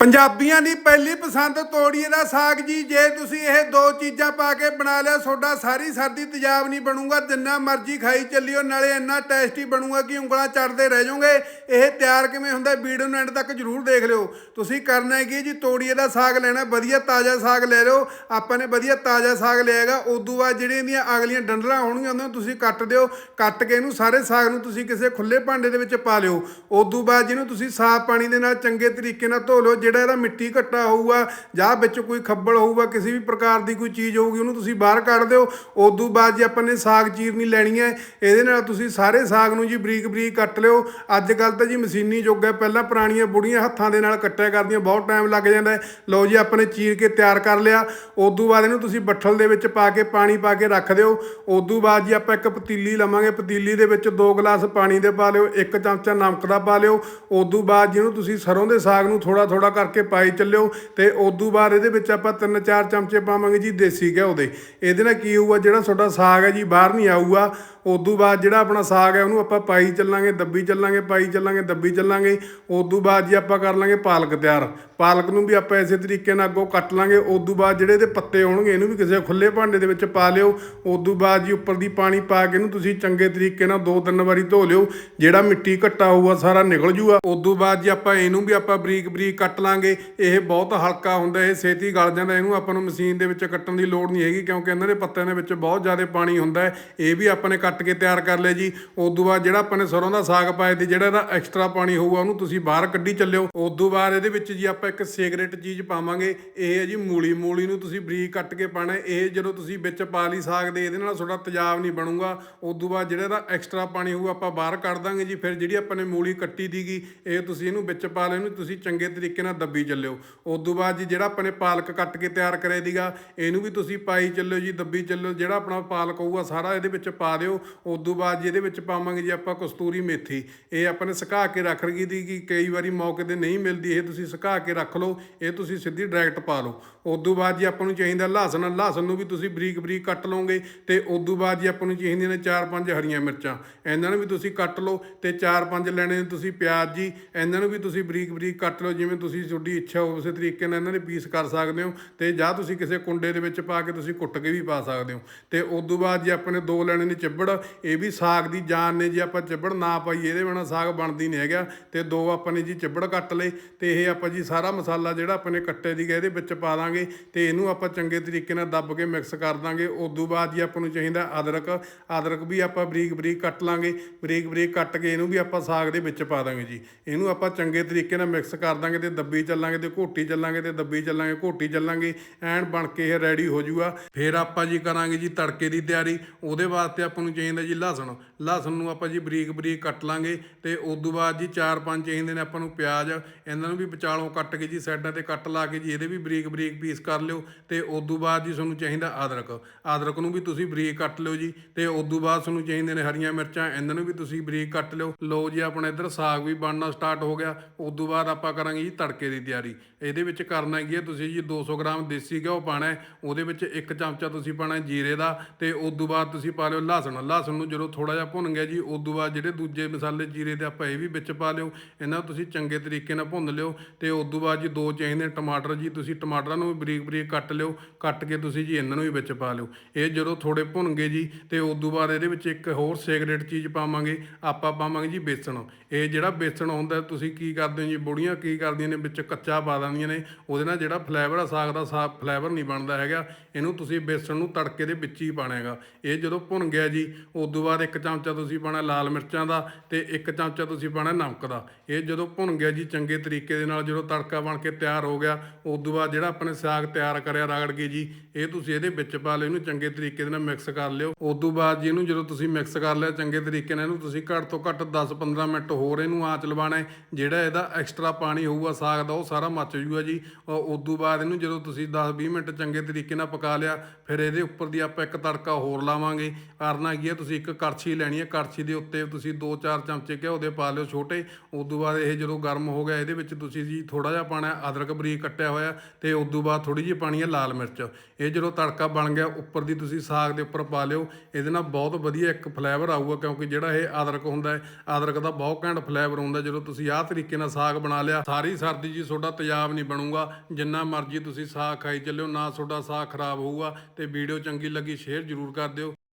ਪੰਜਾਬੀਆਂ ਦੀ ਪਹਿਲੀ ਪਸੰਦ ਤੋੜੀਏ ਦਾ ਸਾਗ ਜੀ, ਜੇ ਤੁਸੀਂ ਇਹ ਦੋ ਚੀਜ਼ਾਂ ਪਾ ਕੇ ਬਣਾ ਲਿਆ ਤੁਹਾਡਾ ਸਾਰੀ ਸਰਦੀ ਤਜਾਬ ਨਹੀਂ ਬਣੂਗਾ, ਜਿੰਨਾ ਮਰਜ਼ੀ ਖਾਈ ਚੱਲਿਓ, ਨਾਲੇ ਇੰਨਾ ਟੇਸਟੀ ਬਣੂਗਾ ਕਿ ਉਂਗਲਾਂ ਚੜਦੇ ਰਹਿ ਜਾਓਗੇ। ਇਹ ਤਿਆਰ ਕਿਵੇਂ ਹੁੰਦਾ, ਵੀਡੀਓ ਨੂੰ ਐਂਡ ਤੱਕ ਜਰੂਰ ਦੇਖ ਲਿਓ। ਤੁਸੀਂ ਕਰਨਾ ਹੈ ਕੀ ਜੀ, ਤੋੜੀਏ ਦਾ ਸਾਗ ਲੈਣਾ, ਵਧੀਆ ਤਾਜ਼ਾ ਸਾਗ ਲੈ ਲਿਓ। ਆਪਾਂ ਨੇ ਵਧੀਆ ਤਾਜ਼ਾ ਸਾਗ ਲਿਆਗਾ ਉਦੋਂ ਬਾਅਦ ਜਿਹੜੀਆਂ ਇਹਦੀਆਂ ਅਗਲੀਆਂ ਡੰਡਲਾਂ ਹੋਣਗੀਆਂ ਉਹਨਾਂ ਨੂੰ ਤੁਸੀਂ ਕੱਟ ਦਿਓ। ਕੱਟ ਕੇ ਇਹਨੂੰ ਸਾਰੇ ਸਾਗ ਨੂੰ ਤੁਸੀਂ ਕਿਸੇ ਖੁੱਲੇ ਭਾਂਡੇ ਦੇ ਵਿੱਚ ਪਾ ਲਿਓ। ਉਦੋਂ ਬਾਅਦ ਜਿਹਨੂੰ ਤੁਸੀਂ ਸਾਫ਼ ਪਾਣੀ ਦੇ ਨਾਲ ਚੰਗੇ ਤਰੀਕੇ ਨਾਲ ਧੋ ਲਿਓ ਜਿਹੜਾ ਇਹਦਾ ਮਿੱਟੀ ਘੱਟਾ ਹੋਊਗਾ ਜਾਂ ਵਿੱਚ ਕੋਈ ਖੱਬਲ ਹੋਊਗਾ, ਕਿਸੇ ਵੀ ਪ੍ਰਕਾਰ ਦੀ ਕੋਈ ਚੀਜ਼ ਹੋਊਗੀ, ਉਹਨੂੰ ਤੁਸੀਂ ਬਾਹਰ ਕੱਢ ਦਿਓ। ਉਦੋਂ ਬਾਅਦ ਜੇ ਆਪਾਂ ਨੇ ਸਾਗ ਚੀਰਨੀ ਲੈਣੀ ਹੈ, ਇਹਦੇ ਨਾਲ ਤੁਸੀਂ ਸਾਰੇ ਸਾਗ ਨੂੰ ਜੀ ਬਰੀਕ ਬਰੀਕ ਕੱਟ ਲਿਓ। ਅੱਜ ਕੱਲ ਤਾਂ ਜੀ ਮਸ਼ੀਨੀ ਯੁੱਗ ਹੈ, ਪਹਿਲਾਂ ਪੁਰਾਣੀਆਂ ਬੁੜੀਆਂ ਹੱਥਾਂ ਦੇ ਨਾਲ ਕੱਟਿਆ ਕਰਦੀਆਂ, ਬਹੁਤ ਟਾਈਮ ਲੱਗ ਜਾਂਦਾ ਲਓ ਜੀ, ਆਪਾਂ ਨੇ ਚੀਰ ਕੇ ਤਿਆਰ ਕਰ ਲਿਆ। ਉਦੋਂ ਬਾਅਦ ਇਹਨੂੰ ਤੁਸੀਂ ਬੱਠਲ ਦੇ ਵਿੱਚ ਪਾ ਕੇ, ਪਾਣੀ ਪਾ ਕੇ ਰੱਖ ਦਿਓ। ਉਦੋਂ ਬਾਅਦ ਜੀ ਆਪਾਂ ਇੱਕ ਪਤੀਲੀ ਲਵਾਂਗੇ। ਪਤੀਲੀ ਦੇ ਵਿੱਚ 2 ਗਲਾਸ ਪਾਣੀ ਦੇ ਪਾ ਲਿਓ, ਇੱਕ ਚਮਚਾ ਨਮਕ ਦਾ ਪਾ ਲਿਓ। ਉਦੋਂ ਬਾਅਦ ਜਿਹਨੂੰ ਤੁਸੀਂ ਸਰੋਂ ਦੇ ਸਾਗ ਨੂੰ ਥੋੜਾ ਥੋੜਾ ਕਰਕੇ ਪਾਈ ਚੱਲਿਓ ਤੇ ਉਦੋਂ ਬਾਅਦ ਇਹਦੇ ਵਿੱਚ ਆਪਾਂ 3-4 ਚਮਚੇ ਪਾਵਾਂਗੇ ਜੀ ਦੇਸੀ ਘਿਓ ਦੇ। ਇਹਦੇ ਨਾਲ ਕੀ ਹੋਊਗਾ, ਜਿਹੜਾ ਤੁਹਾਡਾ ਸਾਗ ਹੈ ਜੀ ਬਾਹਰ ਨਹੀਂ ਆਊਗਾ ਉਦੋਂ ਬਾਅਦ ਜਿਹੜਾ ਆਪਣਾ ਸਾਗ ਹੈ ਉਹਨੂੰ ਆਪਾਂ ਪਾਈ ਚੱਲਾਂਗੇ, ਦੱਬੀ ਚੱਲਾਂਗੇ, ਪਾਈ ਚੱਲਾਂਗੇ, ਦੱਬੀ ਚੱਲਾਂਗੇ ਉਦੋਂ ਬਾਅਦ ਜੀ ਆਪਾਂ ਕਰ ਲਾਂਗੇ ਪਾਲਕ ਤਿਆਰ। ਪਾਲਕ ਨੂੰ ਵੀ ਆਪਾਂ ਇਸੇ ਤਰੀਕੇ ਨਾਲ ਅੱਗੋਂ ਕੱਟ ਲਾਂਗੇ ਉਦੋਂ ਬਾਅਦ ਜਿਹੜੇ ਇਹਦੇ ਪੱਤੇ ਹੋਣਗੇ ਇਹਨੂੰ ਵੀ ਕਿਸੇ ਖੁੱਲੇ ਭਾਂਡੇ ਦੇ ਵਿੱਚ ਪਾ ਲਿਓ। ਉਦੋਂ ਬਾਅਦ ਜੀ ਉੱਪਰ ਦੀ ਪਾਣੀ ਪਾ ਕੇ ਇਹਨੂੰ ਤੁਸੀਂ ਚੰਗੇ ਤਰੀਕੇ ਨਾਲ ਦੋ ਤਿੰਨ ਵਾਰੀ ਧੋ ਲਿਓ। ਜਿਹੜਾ ਮਿੱਟੀ ਘੱਟਾ ਹੋਊਗਾ, ਸਾਰਾ ਨਿਕਲ ਜੂਗਾ। ਉਦੋਂ ਬਾਅਦ ਜੀ ਆਪਾਂ ਇਹਨੂੰ ਵੀ ਆਪਾਂ ਬਰੀਕ ਬਰੀਕ ਕੱਟ ਲਾਂਗੇ। ਇਹ ਬਹੁਤ ਹਲਕਾ ਹੁੰਦਾ, ਇਹ ਛੇਤੀ ਗਲ ਜਾਂਦਾ, ਇਹਨੂੰ ਆਪਾਂ ਨੂੰ ਮਸ਼ੀਨ ਦੇ ਵਿੱਚ ਕੱਟਣ ਦੀ ਲੋੜ ਨਹੀਂ ਹੈਗੀ, ਕਿਉਂਕਿ ਇਹਨਾਂ ਦੇ ਪੱਤਿਆਂ ਦੇ ਵਿੱਚ ਬਹੁਤ ਜ਼ਿਆਦਾ ਪਾਣੀ ਹੁੰਦਾ ਹੈ। ਇਹ ਵੀ ਆਪਾਂ ਨੇ ਕੱਟ ਕੇ ਤਿਆਰ ਕਰ ਲਿਆ ਜੀ। ਉਦੋਂ ਬਾਅਦ ਜਿਹੜਾ ਆਪਾਂ ਨੇ ਸਰੋਂ ਦਾ ਸਾਗ ਪਾਇਆ ਤੇ ਜਿਹੜਾ ਇਹਦਾ ਐਕਸਟਰਾ ਪਾਣੀ ਹੋਊਗਾ, ਉਹਨੂੰ ਤੁਸੀਂ ਬਾਹਰ ਕੱਢੀ ਚੱਲਿਓ। ਉਦੋਂ ਬਾਅਦ ਇਹਦੇ ਵਿੱਚ ਜੀ ਆਪਾਂ ਇੱਕ ਸਿਗਰਟ ਚੀਜ਼ ਪਾਵਾਂਗੇ, ਇਹ ਹੈ ਜੀ ਮੂਲੀ। ਮੂਲੀ ਨੂੰ ਤੁਸੀਂ ਬਰੀਕ ਕੱਟ ਕੇ ਪਾਣਾ ਇਹ ਜਦੋਂ ਤੁਸੀਂ ਵਿੱਚ ਪਾ ਲਈ ਸਾਗ ਦੇ, ਇਹਦੇ ਨਾਲ ਤੁਹਾਡਾ ਤੇਜ਼ਾਬ ਨਹੀਂ ਬਣੂਗਾ। ਉਦੋਂ ਬਾਅਦ ਜਿਹੜਾ ਇਹਦਾ ਐਕਸਟਰਾ ਪਾਣੀ ਹੋਊਗਾ, ਆਪਾਂ ਬਾਹਰ ਕੱਢ ਦਾਂਗੇ ਜੀ। ਫਿਰ ਜਿਹੜੀ ਆਪਾਂ ਨੇ ਮੂਲੀ ਕੱਟੀ ਦੀਗੀ ਇਹ ਤੁਸੀਂ ਇਹਨੂੰ ਵਿੱਚ ਪਾ ਲਿਓ, ਇਹਨੂੰ ਤੁਸੀਂ ਚੰਗੇ ਤਰੀਕੇ ਨਾਲ ਦੱਬੀ ਚੱਲਿਓ। ਉਦੋਂ ਬਾਅਦ ਜੀ ਜਿਹੜਾ ਆਪਾਂ ਨੇ ਪਾਲਕ ਕੱਟ ਕੇ ਤਿਆਰ ਕਰਿਆ ਦੀਗਾ, ਇਹਨੂੰ ਵੀ ਤੁਸੀਂ ਪਾਈ ਚੱਲਿਓ ਜੀ ਦੱਬੀ ਚੱਲਿਓ, ਜਿਹੜਾ ਆਪਣਾ ਪਾਲਕ ਹੋਊਗਾ ਸਾਰਾ ਇਹਦੇ ਵਿੱਚ ਪਾ ਦਿਓ। ਉਦੋਂ ਬਾਅਦ ਜੀ ਇਹਦੇ ਵਿੱਚ ਪਾਵਾਂਗੇ ਜੀ ਆਪਾਂ ਕਸਤੂਰੀ ਮੇਥੀ। ਇਹ ਆਪਾਂ ਨੇ ਸੁਕਾ ਕੇ ਰੱਖ ਰਗੀ ਦੀ ਕਿ ਕਈ ਵਾਰੀ ਮੌਕੇ ਤੇ ਨਹੀਂ ਮਿਲਦੀ, ਇਹ ਤੁਸੀਂ ਸੁਕਾ ਕੇ ਰੱਖ ਲਓ, ਇਹ ਤੁਸੀਂ ਸਿੱਧੀ ਡਾਇਰੈਕਟ ਪਾ ਲਓ। ਉਦੋਂ ਬਾਅਦ ਜੀ ਆਪਾਂ ਨੂੰ ਚਾਹੀਦਾ ਲਹਸਨ ਲਹਸਣ ਨੂੰ ਵੀ ਤੁਸੀਂ ਬਰੀਕ ਬਰੀਕ ਕੱਟ ਲਓਗੇ ਤੇ ਉਦੋਂ ਬਾਅਦ ਜੀ ਆਪਾਂ ਨੂੰ ਚਾਹੀਦੀਆਂ ਨੇ 4-5 ਹਰੀਆਂ ਮਿਰਚਾਂ। ਇਹਨਾਂ ਨੂੰ ਵੀ ਤੁਸੀਂ ਕੱਟ ਲਓ ਤੇ 4-5 ਲੈਣੇ ਨੇ ਤੁਸੀਂ ਪਿਆਜ਼ ਜੀ, ਇਹਨਾਂ ਨੂੰ ਵੀ ਤੁਸੀਂ ਬਰੀਕ ਬਰੀਕ ਕੱਟ ਲਓ, ਜਿਵੇਂ ਤੁਸੀਂ ਤੁਹਾਡੀ ਇੱਛਾ ਹੋ ਉਸੇ ਤਰੀਕੇ ਨਾਲ ਇਹਨਾਂ ਦੇ ਪੀਸ ਕਰ ਸਕਦੇ ਹੋ ਤੇ ਜਾਂ ਤੁਸੀਂ ਕਿਸੇ ਕੁੰਡੇ ਦੇ ਵਿੱਚ ਪਾ ਕੇ ਤੁਸੀਂ ਕੁੱਟ ਕੇ ਵੀ ਪਾ ਸਕਦੇ ਹੋ। ਤੇ ਉਦੋਂ ਬਾਅਦ ਜੀ ਆਪਾਂ ਨੇ ਦੋ ਲੈਣੇ ਨੇ ਚਿੱਬੜ, ਇਹ ਵੀ ਸਾਗ ਦੀ ਜਾਨ ਨੇ, ਜੇ ਆਪਾਂ ਚਿੱਬੜ ਨਾ ਪਾਈਏ ਇਹਦੇ ਬਿਨਾਂ ਸਾਗ ਬਣਦੀ ਨਹੀਂ ਹੈਗਾ। ਤੇ ਦੋ ਆਪਾਂ ਨੇ ਜੀ ਚਿੱਬੜ ਕੱਟ ਲਏ, ਤੇ ਇਹ ਆਪਾਂ ਜੀ ਸਾਰਾ ਮਸਾਲਾ ਜਿਹੜਾ ਆਪਾਂ ਨੇ ਕੱਟੇ ਦੀ ਇਹਦੇ ਵਿੱਚ ਪਾ ਦਾਂਗੇ। ਤੇ ਇਹਨੂੰ ਆਪਾਂ ਚੰਗੇ ਤਰੀਕੇ ਨਾਲ ਦੱਬ ਕੇ ਮਿਕਸ ਕਰ ਦਾਂਗੇ। ਉਦੋਂ ਬਾਅਦ ਜੀ ਆਪਾਂ ਨੂੰ ਚਾਹੀਦਾ ਅਦਰਕ ਅਦਰਕ ਵੀ ਆਪਾਂ ਬਰੀਕ ਬਰੀਕ ਕੱਟ ਲਾਂਗੇ। ਬਰੀਕ ਬਰੀਕ ਕੱਟ ਕੇ ਇਹਨੂੰ ਵੀ ਆਪਾਂ ਸਾਗ ਦੇ ਵਿੱਚ ਪਾ ਦਾਂਗੇ ਜੀ। ਇਹਨੂੰ ਆਪਾਂ ਚੰਗੇ ਤਰੀਕੇ ਨਾਲ ਮਿਕਸ ਕਰ ਦਾਂਗੇ ਤੇ ਦੱਬੀ ਚੱਲਾਂਗੇ ਤੇ ਘੋਟੀ ਚੱਲਾਂਗੇ ਤੇ ਦੱਬੀ ਚੱਲਾਂਗੇ, ਘੋਟੀ ਚੱਲਾਂਗੇ, ਐਨ ਬਣ ਕੇ ਇਹ ਰੈਡੀ ਹੋ ਜਾਊਗਾ ਫਿਰ ਆਪਾਂ ਜੀ ਕਰਾਂਗੇ ਜੀ ਤੜਕੇ ਦੀ ਤਿਆਰੀ। ਉਹਦੇ ਵਾਸਤੇ ਆਪਾਂ ਨੂੰ ਚਾਹੀਦਾ ਜੀ ਲਹਸਨ ਲਹਸਨ ਨੂੰ ਆਪਾਂ ਜੀ ਬਰੀਕ ਬਰੀਕ ਕੱਟ ਲਾਂਗੇ ਤੇ ਉਦੋਂ ਬਾਅਦ ਜੀ ਚਾਰ ਪੰਜ ਚਾਹੀਦੇ ਨੇ ਆਪਾਂ ਨੂੰ ਪਿਆਜ਼। ਇਹਨਾਂ ਨੂੰ ਵੀ ਵਿਚਾਲੋਂ ਕੱਟ ਕੇ ਜੀ ਸਾਈਡਾਂ ਤੇ ਕੱਟ ਲਾ ਕੇ ਜੀ ਇਹਦੇ ਵੀ ਬਰੀਕ ਬਰੀਕ ਪੀਸ ਕਰ ਲਿਓ ਤੇ ਉਦੋਂ ਬਾਅਦ ਜੀ ਤੁਹਾਨੂੰ ਚਾਹੀਦਾ ਅਦਰਕ। ਅਦਰਕ ਨੂੰ ਵੀ ਤੁਸੀਂ ਬਰੀਕ ਕੱਟ ਲਿਓ ਜੀ ਤੇ ਉਦੋਂ ਬਾਅਦ ਤੁਹਾਨੂੰ ਚਾਹੀਦੇ ਨੇ ਹਰੀਆਂ ਮਿਰਚਾਂ। ਇਹਨਾਂ ਨੂੰ ਵੀ ਤੁਸੀਂ ਬਰੀਕ ਕੱਟ ਲਿਓ। ਲਓ ਜੀ ਆਪਣਾ ਇੱਧਰ ਸਾਗ ਵੀ ਬਣਨਾ ਸਟਾਰਟ ਹੋ ਗਿਆ। ਉਸ ਤੋਂ ਬਾਅਦ ਆਪਾਂ ਕਰਾਂਗੇ ਜੀ ਤੜਕੇ ਦੀ ਤਿਆਰੀ। ਇਹਦੇ ਵਿੱਚ ਕਰਨਾ ਕੀ ਹੈ, ਤੁਸੀਂ ਜੀ 200 ਗ੍ਰਾਮ ਦੇਸੀ ਘਿਓ ਪਾਣਾ ਹੈ, ਉਹਦੇ ਵਿੱਚ ਇੱਕ ਚਮਚਾ ਤੁਸੀਂ ਪਾਣਾ ਜੀਰੇ ਦਾ ਤੇ ਉਦੋਂ ਬਾਅਦ ਤੁਸੀਂ ਪਾ ਲਿਓ ਲਸਣ। ਲਸਣ ਨੂੰ ਜਦੋਂ ਥੋੜਾ ਜਿਹਾ ਭੁੰਨ ਗਿਆ ਜੀ ਉਦੋਂ ਬਾਅਦ ਜਿਹੜੇ ਦੂਜੇ ਮਸਾਲੇ ਜੀਰੇ ਦੇ ਆਪਾਂ ਇਹ ਵੀ ਵਿੱਚ ਪਾ ਲਿਓ। ਇਹਨਾਂ ਨੂੰ ਤੁਸੀਂ ਚੰਗੇ ਤਰੀਕੇ ਨਾਲ ਭੁੰਨ ਲਿਓ ਤੇ ਤੋਂ ਬਾਅਦ ਜੀ ਦੋ ਚਾਹੀਦੇ ਟਮਾਟਰ ਜੀ, ਤੁਸੀਂ ਟਮਾਟਰਾਂ ਨੂੰ ਵੀ ਬਰੀਕ ਬਰੀਕ ਕੱਟ ਲਿਓ, ਕੱਟ ਕੇ ਤੁਸੀਂ ਜੀ ਇਹਨਾਂ ਨੂੰ ਵੀ ਵਿੱਚ ਪਾ ਲਿਓ। ਇਹ ਜਦੋਂ ਥੋੜੇ ਭੁੰਨ ਗਏ ਜੀ ਤੇ ਤੋਂ ਬਾਅਦ ਇਹਦੇ ਵਿੱਚ ਇੱਕ ਹੋਰ ਸੇਕਰੇਟ ਚੀਜ਼ ਪਾਵਾਂਗੇ, ਆਪਾਂ ਪਾਵਾਂਗੇ ਜੀ ਬੇਸਣ। ਇਹ ਜਿਹੜਾ ਬੇਸਣ ਹੁੰਦਾ ਤੁਸੀਂ ਕੀ ਕਰਦੇ ਹੋ ਜੀ, ਬੁੜੀਆਂ ਕੀ ਕਰਦੀਆਂ ਨੇ ਵਿੱਚ ਕੱਚਾ ਪਾ ਦਿੰਦੀਆਂ ਨੇ, ਉਹਦੇ ਨਾਲ ਜਿਹੜਾ ਫਲੇਵਰ ਆ, ਸਾਗ ਦਾ ਸਾਗ ਫਲੇਵਰ ਨਹੀਂ ਬਣਦਾ ਹੈਗਾ, ਇਹਨੂੰ ਤੁਸੀਂ ਬੇਸਣ ਨੂੰ ਤੜਕੇ ਦੇ ਵਿੱਚ ਹੀ ਪਾਣਾ ਹੈਗਾ। ਇਹ ਜਦੋਂ ਭੁੰਨ ਗਿਆ ਜੀ, ਉਦੋਂ ਬਾਅਦ ਇੱਕ ਚਮਚਾ ਤੁਸੀਂ ਪਾਣਾ ਲਾਲ ਮਿਰਚਾਂ ਦਾ ਤੇ ਇੱਕ ਚਮਚਾ ਤੁਸੀਂ ਪਾਣਾ ਨਮਕ ਦਾ। ਇਹ ਜਦੋਂ ਭੁੰਨ ਗਿਆ ਜੀ, ਚੰਗੇ ਤਰੀਕੇ ਦੇ ਨਾਲ ਜਦੋਂ ਤੜਕਾ ਬਣ ਕੇ ਤਿਆਰ ਹੋ ਗਿਆ, ਉਦੋਂ ਬਾਅਦ ਜਿਹੜਾ ਆਪਣੇ ਸਾਗ ਤਿਆਰ ਕਰਿਆ ਰਗੜ ਕੇ ਜੀ, ਇਹ ਤੁਸੀਂ ਇਹਦੇ ਵਿੱਚ ਪਾ ਲਿਓ, ਇਹਨੂੰ ਚੰਗੇ ਤਰੀਕੇ ਦੇ ਨਾਲ ਮਿਕਸ ਕਰ ਲਿਓ। ਉਦੋਂ ਬਾਅਦ ਜੀ ਇਹਨੂੰ ਜਦੋਂ ਤੁਸੀਂ ਮਿਕਸ ਕਰ ਲਿਆ ਚੰਗੇ ਤਰੀਕੇ ਨਾਲ, ਇਹਨੂੰ ਤੁਸੀਂ ਘੱਟ ਤੋਂ ਘੱਟ 10-15 ਮਿੰਟ ਹੋਰ ਇਹਨੂੰ ਆਂਚ ਲਵਾਣਾ ਜਿਹੜਾ ਇਹਦਾ ਐਕਸਟਰਾ ਪਾਣੀ ਹੋਊਗਾ ਸਾਗ ਦਾ ਉਹ ਸਾਰਾ ਮੱਚ ਜੂਗਾ ਜੀ। ਔਰ ਉਦੋਂ ਬਾਅਦ ਇਹਨੂੰ ਜਦੋਂ ਤੁਸੀਂ 10-20 ਮਿੰਟ ਚੰਗੇ ਤਰੀਕੇ ਨਾਲ ਪਕਾ ਲਿਆ, ਫਿਰ ਇਹਦੇ ਉੱਪਰ ਦੀ ਆਪਾਂ ਇੱਕ ਤੜਕਾ ਹੋਰ ਲਾਵਾਂਗੇ। ਕਰਨਾ ਕੀ ਹੈ, ਤੁਸੀਂ ਇੱਕ ਕੜਛੀ ਲੈਣੀ ਹੈ। ਕੜਛੀ ਦੇ ਉੱਤੇ ਤੁਸੀਂ 2-4 ਚਮਚੇ ਘਿਓ ਦੇ ਪਾ ਲਿਓ ਛੋਟੇ। ਉਸ ਤੋਂ ਬਾਅਦ ਇਹ ਜਦੋਂ ਗਰਮ ਹੋ ਗਿਆ, ਇਹਦੇ ਵਿੱਚ ਤੁਸੀਂ ਜੀ ਥੋੜਾ ਜਿਹਾ ਪਾਣਾ ਅਦਰਕ ਬਰੀਕ ਕੱਟਿਆ ਹੋਇਆ ਤੇ ਉਸ ਤੋਂ ਬਾਅਦ ਥੋੜੀ ਜਿਹੀ ਪਾਣੀ ਹੈ ਲਾਲ ਮਿਰਚ। ਇਹ ਜਦੋਂ ਤੜਕਾ ਬਣ ਗਿਆ, ਉੱਪਰ ਦੀ ਤੁਸੀਂ ਸਾਗ ਦੇ ਉੱਪਰ ਪਾ ਲਿਓ। ਇਹਦੇ ਨਾਲ ਬਹੁਤ ਵਧੀਆ ਇੱਕ ਫਲੇਵਰ ਆਊਗਾ, ਕਿਉਂਕਿ ਜਿਹੜਾ ਇਹ ਅਦਰਕ ਹੁੰਦਾ ਹੈ, ਅਦਰਕ ਦਾ ਬਹੁਤ ਘੈਂਟ ਫਲੇਵਰ ਹੁੰਦਾ ਜਦੋਂ ਤੁਸੀਂ ਆਹ ਤਰੀਕੇ ਨਾਲ ਸਾਗ ਬਣਾ ਲਿਆ, ਸਾਰੀ ਸਰਦੀ ਜੀ, ਤੁਹਾਡਾ ਤੇਜ਼ਾਬ ਨਹੀਂ ਬਣੂਗਾ। ਜਿੰਨਾ ਮਰਜ਼ੀ ਤੁਸੀਂ ਸਾਗ ਖਾਈ ਚੱਲਿਓ, ਨਾ ਤੁਹਾਡਾ ਸਾਗ ਖਰਾਬ ਹੋਊਗਾ ਤੇ ਵੀਡੀਓ ਚੰਗੀ ਲੱਗੀ, ਸ਼ੇਅਰ ਜ਼ਰੂਰ ਕਰ ਦਿਓ।